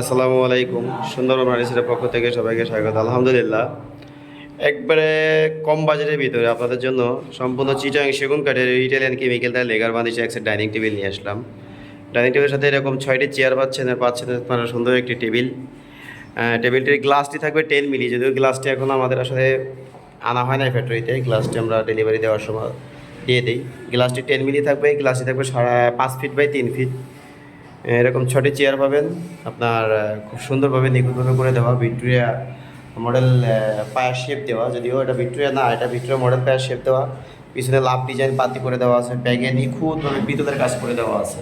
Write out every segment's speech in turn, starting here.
আসসালামু আলাইকুম। সুন্দরবন ফার্নিচারের পক্ষ থেকে সবাইকে স্বাগত। আলহামদুলিল্লাহ। একবারে কম বাজেটের ভিতরে আপনাদের জন্য সম্পূর্ণ চিটাং সেগুন কাঠের ইটালিয়ান কেমিক্যাল দ্বারা লেগার বাঁধিয়েছে একসাথে ডাইনিং টেবিল নিয়ে আসলাম। ডাইনিং টেবিলের সাথে এরকম ছয়টি চেয়ার পাচ্ছেন আর পাচ্ছেন আপনারা সুন্দর একটি টেবিল টেবিলটির গ্লাসটি থাকবে টেন মিলি যদিও গ্লাসটি এখন আমাদের আসলে আনা হয় না ফ্যাক্টরিতে গ্লাসটি আমরা ডেলিভারি দেওয়ার সময় দিয়ে দিই। গ্লাসটি টেন মিলি থাকবে গ্লাসটি থাকবে সাড়ে পাঁচ ফিট বাই তিন ফিট এরকম ছটি চেয়ার পাবেন। আপনার খুব সুন্দরভাবে নিখুঁতভাবে করে দেওয়া ভিক্টোরিয়া মডেল পায়ের শেপ দেওয়া। যদিও এটা ভিক্টোরিয়া না, এটা ভিক্টোরিয়া মডেল পায়ের শেপ দেওয়া। পিছনে লাভ ডিজাইন পাতি করে দেওয়া আছে ব্যাগে নিখুঁতভাবে বিদ্যুতের কাজ করে দেওয়া আছে।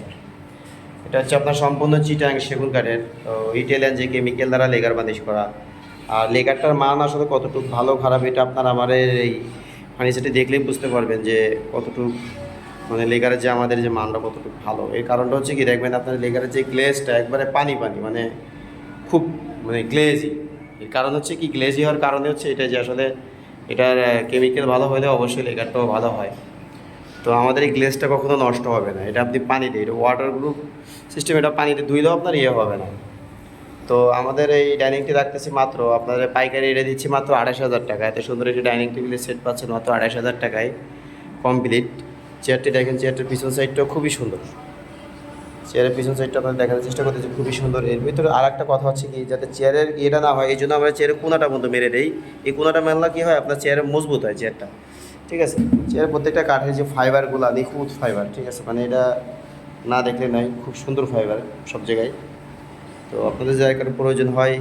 এটা হচ্ছে আপনার সম্পূর্ণ চিটাং সেগুন কাঠের, তো ইটালিয়ান যে কেমিক্যাল দ্বারা লেগার বানিশ করা। আর লেগারটার মান আসলে কতটুকু ভালো, খারাপ, এটা আপনার আমার এই ফার্নিচারটি দেখলেই বুঝতে পারবেন যে কতটুকু মানে লেগারের যে আমাদের যে মানটা কতটুকু ভালো। এই কারণটা হচ্ছে কি, দেখবেন আপনার লেগারের যে গ্লেজটা একবারে পানি পানি মানে খুব মানে গ্লেজি। এর কারণ হচ্ছে কি, গ্লেজি হওয়ার কারণে হচ্ছে এটা যে আসলে এটার কেমিক্যাল ভালো হলে অবশ্যই লেগারটাও ভালো হয়। তো আমাদের এই গ্লেসটা কখনো নষ্ট হবে না। এটা আপনি পানিতে, এটা ওয়াটার গ্রুপ সিস্টেম এটা পানিতে ধুইলেও আপনার ইয়ে হবে না। তো আমাদের এই ডাইনিংটি রাখতেছি মাত্র, আপনাদের পাইকারি এটা দিচ্ছি মাত্র আড়াইশ হাজার টাকা। এত সুন্দর একটি ডাইনিং টেবিলের সেট পাচ্ছেন মাত্র আড়াইশ হাজার টাকায় কমপ্লিট চেয়ারটি দেখেন, চেয়ারটির পিছন সাইডটাও খুবই সুন্দর। চেয়ারের পিছন সাইডটা আপনার দেখার চেষ্টা করতেছি খুবই সুন্দর। এর ভিতরে আর একটা কথা হচ্ছে কি, যাতে চেয়ারের ইয়েটা না হয় এই জন্য আমরা চেয়ারের কোনাটা মতো মেরে দেই। এই কোনাটা মেললা কী হয়, আপনার চেয়ারে মজবুত হয় চেয়ারটা। ঠিক আছে? চেয়ারের প্রত্যেকটা কাঠের যে ফাইবারগুলো নিখুঁত ফাইবার ঠিক আছে? মানে এটা না দেখলে নয় খুব সুন্দর ফাইবার সব জায়গায়। তো আপনাদের যারা কারও প্রয়োজন হয়,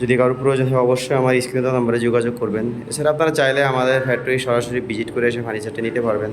যদি কারোর প্রয়োজন হয়, অবশ্যই আমার স্ক্রিনে নাম্বারে যোগাযোগ করবেন। এছাড়া আপনারা চাইলে আমাদের ফ্যাক্টরি সরাসরি ভিজিট করে এসে ফার্নিচারটা নিতে পারবেন।